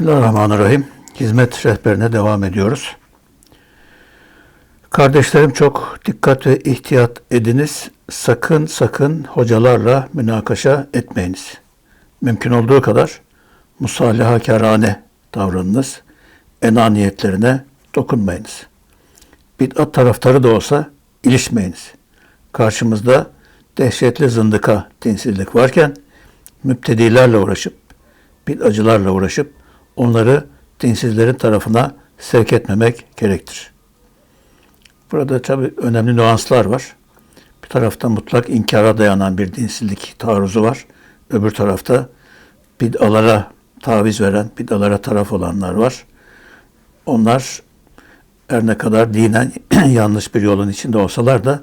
Bismillahirrahmanirrahim. Hizmet rehberine devam ediyoruz. Kardeşlerim çok dikkat ve ihtiyat ediniz. Sakın sakın hocalarla münakaşa etmeyiniz. Mümkün olduğu kadar musalihakârane davranınız. Enaniyetlerine dokunmayınız. Bid'at taraftarı da olsa ilişmeyiniz. Karşımızda dehşetli zındıka dinsizlik varken müptedilerle uğraşıp, bid'acılarla uğraşıp onları dinsizlerin tarafına sevk etmemek gerektir. Burada tabi önemli nüanslar var. Bir tarafta mutlak inkara dayanan bir dinsizlik taarruzu var. Öbür tarafta bid'alara taviz veren, bid'alara taraf olanlar var. Onlar her ne kadar dinen yanlış bir yolun içinde olsalar da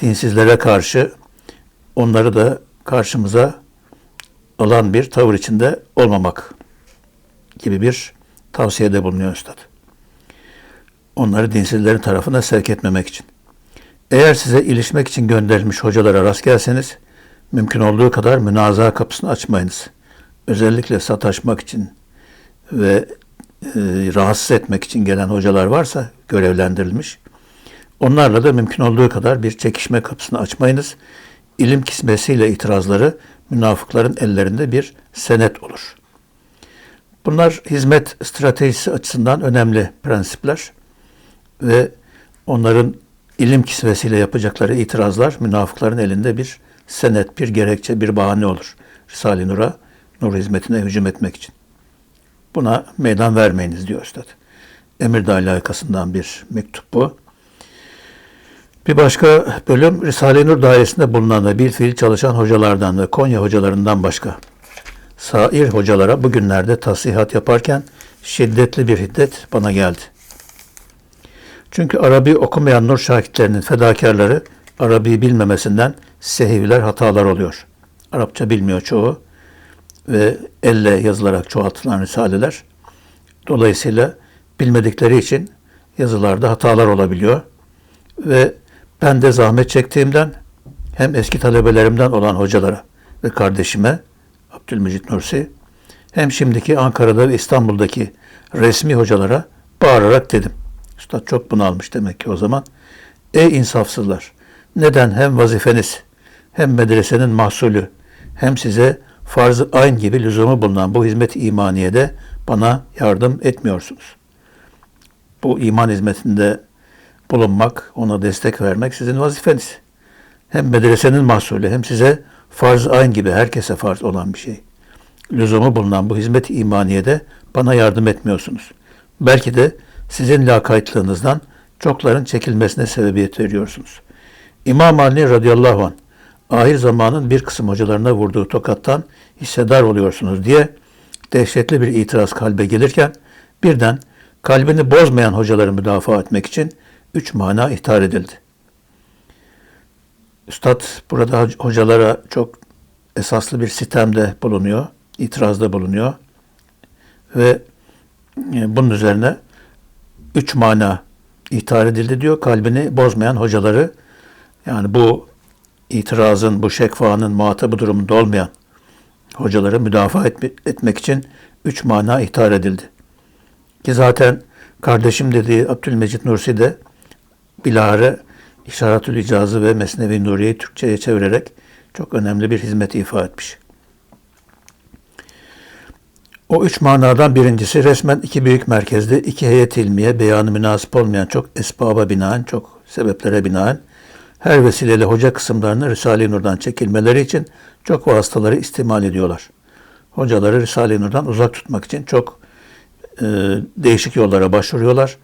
dinsizlere karşı onları da karşımıza alan bir tavır içinde olmamak gibi bir tavsiyede bulunuyor Üstad. Onları dinsizlerin tarafına sevk etmemek için. Eğer size ilişmek için gönderilmiş hocalara rast gelseniz, mümkün olduğu kadar münazara kapısını açmayınız. Özellikle sataşmak için ve e, rahatsız etmek için gelen hocalar varsa görevlendirilmiş, onlarla da mümkün olduğu kadar bir çekişme kapısını açmayınız. İlim kismesiyle itirazları münafıkların ellerinde bir senet olur. Bunlar hizmet stratejisi açısından önemli prensipler ve onların ilim kisvesiyle yapacakları itirazlar münafıkların elinde bir senet, bir gerekçe, bir bahane olur. Risale-i Nur'a, nur hizmetine hücum etmek için. Buna meydan vermeyiniz diyor Üstad. Emir alakasından bir mektup bu. Bir başka bölüm Risale-i Nur dairesinde bulunan ve bir fiil çalışan hocalardan ve Konya hocalarından başka. Sair hocalara bugünlerde tasihat yaparken şiddetli bir hiddet bana geldi. Çünkü Arabi okumayan nur şakitlerinin fedakarları Arabi bilmemesinden sehivler hatalar oluyor. Arapça bilmiyor çoğu ve elle yazılarak çoğaltılan risaleler. Dolayısıyla bilmedikleri için yazılarda hatalar olabiliyor. Ve ben de zahmet çektiğimden hem eski talebelerimden olan hocalara ve kardeşime Abdülmecit Nursi hem şimdiki Ankara'da ve İstanbul'daki resmi hocalara bağırarak dedim. Üstad çok bunalmış demek ki o zaman. Ey insafsızlar! Neden hem vazifeniz hem medresenin mahsulü hem size farz-ı ayn gibi lüzumu bulunan bu hizmet imaniyede bana yardım etmiyorsunuz. Bu iman hizmetinde bulunmak, ona destek vermek sizin vazifeniz. Hem medresenin mahsulü hem size farz ayn gibi herkese farz olan bir şey. Lüzumu bulunan bu hizmet imaniyede bana yardım etmiyorsunuz. Belki de sizin lakaytlığınızdan çokların çekilmesine sebebiyet veriyorsunuz. İmam Ali radıyallahu anh ahir zamanın bir kısım hocalarına vurduğu tokattan hissedar oluyorsunuz diye dehşetli bir itiraz kalbe gelirken birden kalbini bozmayan hocaları müdafaa etmek için üç mana ihtar edildi. Üstad burada hocalara çok esaslı bir sistemde bulunuyor, itirazda bulunuyor ve e, bunun üzerine üç mana ihtar edildi diyor. Kalbini bozmayan hocaları yani bu itirazın, bu şekfanın muhatabı durumunda olmayan hocaları müdafaa etmek için üç mana ihtar edildi. Ki zaten kardeşim dediği Abdülmecit Nursi de bilahare İşaretül İcazı ve Mesnevi Nuriye'yi Türkçe'ye çevirerek çok önemli bir hizmet ifa etmiş. O üç manadan birincisi resmen iki büyük merkezde iki heyet ilmiye beyanı münasip olmayan çok esbaba binaen, çok sebeplere binaen her vesileyle hoca kısımlarını Risale-i Nur'dan çekilmeleri için çok vasıtaları istimal ediyorlar. Hocaları Risale-i Nur'dan uzak tutmak için çok e, değişik yollara başvuruyorlar.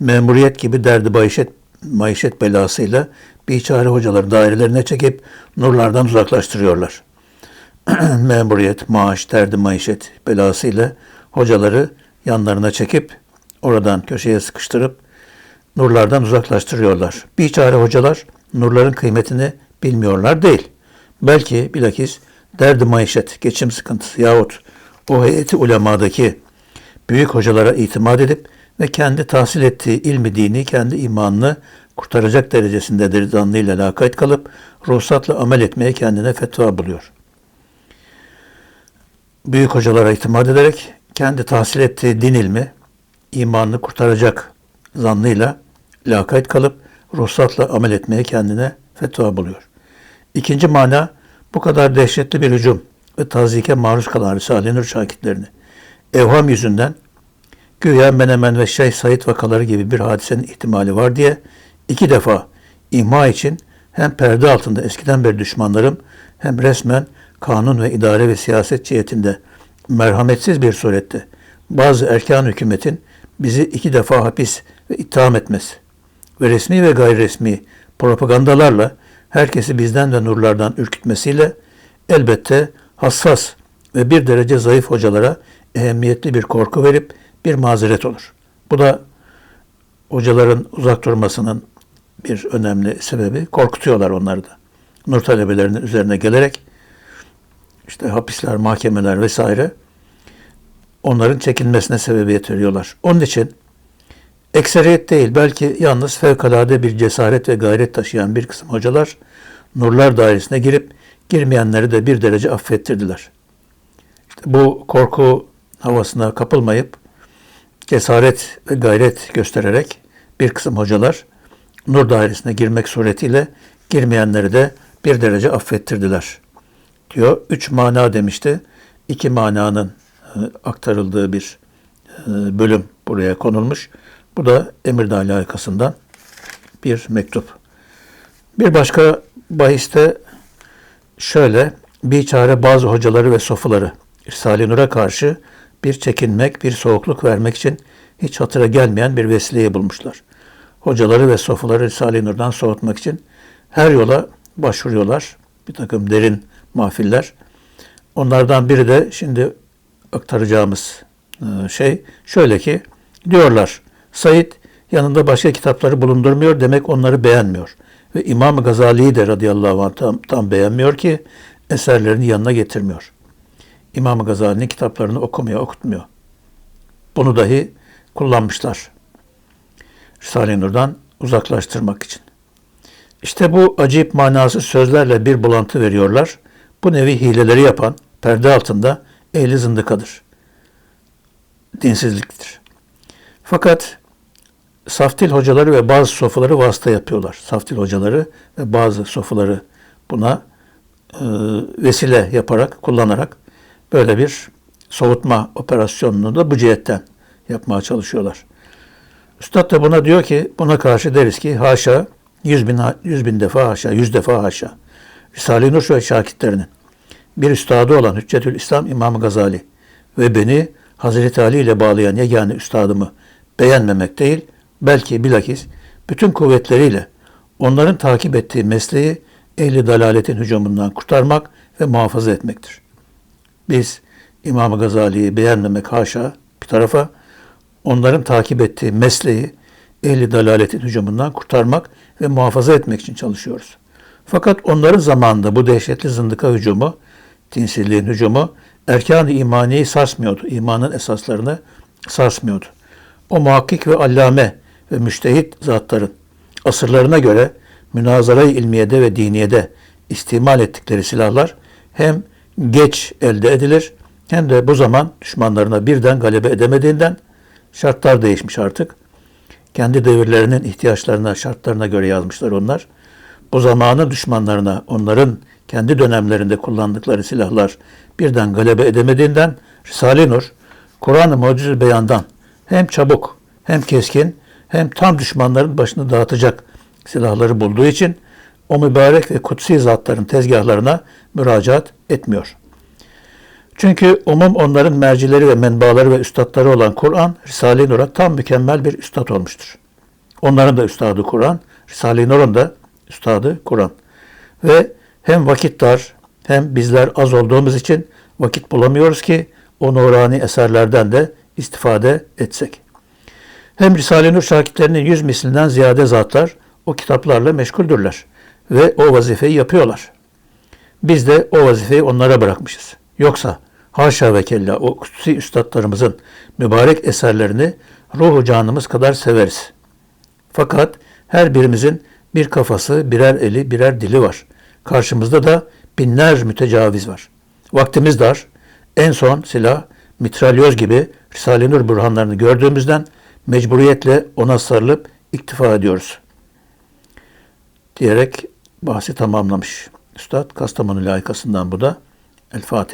Memuriyet gibi derdi bayişet maişet belasıyla biçare hocaları dairelerine çekip nurlardan uzaklaştırıyorlar. Memuriyet, maaş, derdi maişet belasıyla hocaları yanlarına çekip oradan köşeye sıkıştırıp nurlardan uzaklaştırıyorlar. Biçare hocalar nurların kıymetini bilmiyorlar değil. Belki bilakis derdi maişet, geçim sıkıntısı yahut o heyeti ulemadaki büyük hocalara itimat edip ve kendi tahsil ettiği ilmi dini, kendi imanını kurtaracak derecesindedir zannıyla lakayt kalıp ruhsatla amel etmeye kendine fetva buluyor. Büyük hocalara itimat ederek kendi tahsil ettiği din ilmi imanını kurtaracak zannıyla lakayt kalıp ruhsatla amel etmeye kendine fetva buluyor. İkinci mana bu kadar dehşetli bir hücum ve tazike maruz kalan Risale-i Nur şakitlerini evham yüzünden güya Menemen ve Şeyh Said vakaları gibi bir hadisenin ihtimali var diye iki defa imha için hem perde altında eskiden beri düşmanlarım hem resmen kanun ve idare ve siyaset cihetinde merhametsiz bir surette bazı erkan hükümetin bizi iki defa hapis ve itham etmesi ve resmi ve gayri resmi propagandalarla herkesi bizden ve nurlardan ürkütmesiyle elbette hassas ve bir derece zayıf hocalara ehemmiyetli bir korku verip bir mazeret olur. Bu da hocaların uzak durmasının bir önemli sebebi. Korkutuyorlar onları da. Nur talebelerinin üzerine gelerek işte hapisler, mahkemeler vesaire onların çekilmesine sebebiyet veriyorlar. Onun için ekseriyet değil belki yalnız fevkalade bir cesaret ve gayret taşıyan bir kısım hocalar nurlar dairesine girip girmeyenleri de bir derece affettirdiler. İşte bu korku havasına kapılmayıp cesaret ve gayret göstererek bir kısım hocalar nur dairesine girmek suretiyle girmeyenleri de bir derece affettirdiler. Diyor. Üç mana demişti. İki mananın e, aktarıldığı bir e, bölüm buraya konulmuş. Bu da Emirdağ alakasından bir mektup. Bir başka bahiste şöyle bir çare bazı hocaları ve sofuları İrsali Nur'a karşı bir çekinmek, bir soğukluk vermek için hiç hatıra gelmeyen bir vesileyi bulmuşlar. Hocaları ve sofuları Risale-i Nur'dan soğutmak için her yola başvuruyorlar. Bir takım derin mahfiller. Onlardan biri de şimdi aktaracağımız e, şey şöyle ki diyorlar Said yanında başka kitapları bulundurmuyor demek onları beğenmiyor. Ve İmam Gazali'yi de radıyallahu anh tam, tam beğenmiyor ki eserlerini yanına getirmiyor. İmam Gazali'nin kitaplarını okumuyor, okutmuyor. Bunu dahi kullanmışlar. Risale-i Nur'dan uzaklaştırmak için. İşte bu acayip manası sözlerle bir bulantı veriyorlar. Bu nevi hileleri yapan perde altında ehli zındıkadır. Dinsizliktir. Fakat saftil hocaları ve bazı sofuları vasıta yapıyorlar. Saftil hocaları ve bazı sofuları buna e, vesile yaparak, kullanarak böyle bir soğutma operasyonunu da bu cihetten yapmaya çalışıyorlar. Üstad da buna diyor ki, buna karşı deriz ki haşa, yüz bin, yüz bin defa haşa, yüz defa haşa. Risale-i Nur ve şakitlerinin bir üstadı olan Hüccetül İslam İmam Gazali ve beni Hazreti Ali ile bağlayan yegane üstadımı beğenmemek değil, belki bilakis bütün kuvvetleriyle onların takip ettiği mesleği ehli dalaletin hücumundan kurtarmak ve muhafaza etmektir. Biz İmam Gazali'yi beğenmemek haşa bir tarafa, onların takip ettiği mesleği ehli dalaletin hücumundan kurtarmak ve muhafaza etmek için çalışıyoruz. Fakat onların zamanında bu dehşetli zındıka hücumu, dinsizliğin hücumu erkan-ı imaniyi sarsmıyordu. İmanın esaslarını sarsmıyordu. O muhakkik ve allame ve müştehit zatların asırlarına göre münazara-i ilmiyede ve diniyede istimal ettikleri silahlar hem geç elde edilir hem de bu zaman düşmanlarına birden galebe edemediğinden şartlar değişmiş artık. Kendi devirlerinin ihtiyaçlarına, şartlarına göre yazmışlar onlar. Bu zamanın düşmanlarına onların kendi dönemlerinde kullandıkları silahlar birden galebe edemediğinden Risale-i Nur, Kur'an-ı Mucize Beyan'dan hem çabuk hem keskin hem tam düşmanların başını dağıtacak silahları bulduğu için o mübarek ve kutsi zatların tezgahlarına müracaat etmiyor. Çünkü umum onların mercileri ve menbaları ve üstadları olan Kur'an, Risale-i Nur'a tam mükemmel bir üstad olmuştur. Onların da üstadı Kur'an, Risale-i Nur'un da üstadı Kur'an. Ve hem vakit dar, hem bizler az olduğumuz için vakit bulamıyoruz ki o nurani eserlerden de istifade etsek. Hem Risale-i Nur şakitlerinin yüz mislinden ziyade zatlar o kitaplarla meşguldürler ve o vazifeyi yapıyorlar. Biz de o vazifeyi onlara bırakmışız. Yoksa haşa ve kella o kutsi üstadlarımızın mübarek eserlerini ruhu canımız kadar severiz. Fakat her birimizin bir kafası, birer eli, birer dili var. Karşımızda da binler mütecaviz var. Vaktimiz dar. En son silah mitralyoz gibi Risale-i Nur burhanlarını gördüğümüzden mecburiyetle ona sarılıp iktifa ediyoruz. Diyerek bahsi tamamlamış. Üstad Kastamonu layıkasından bu da El Fatiha.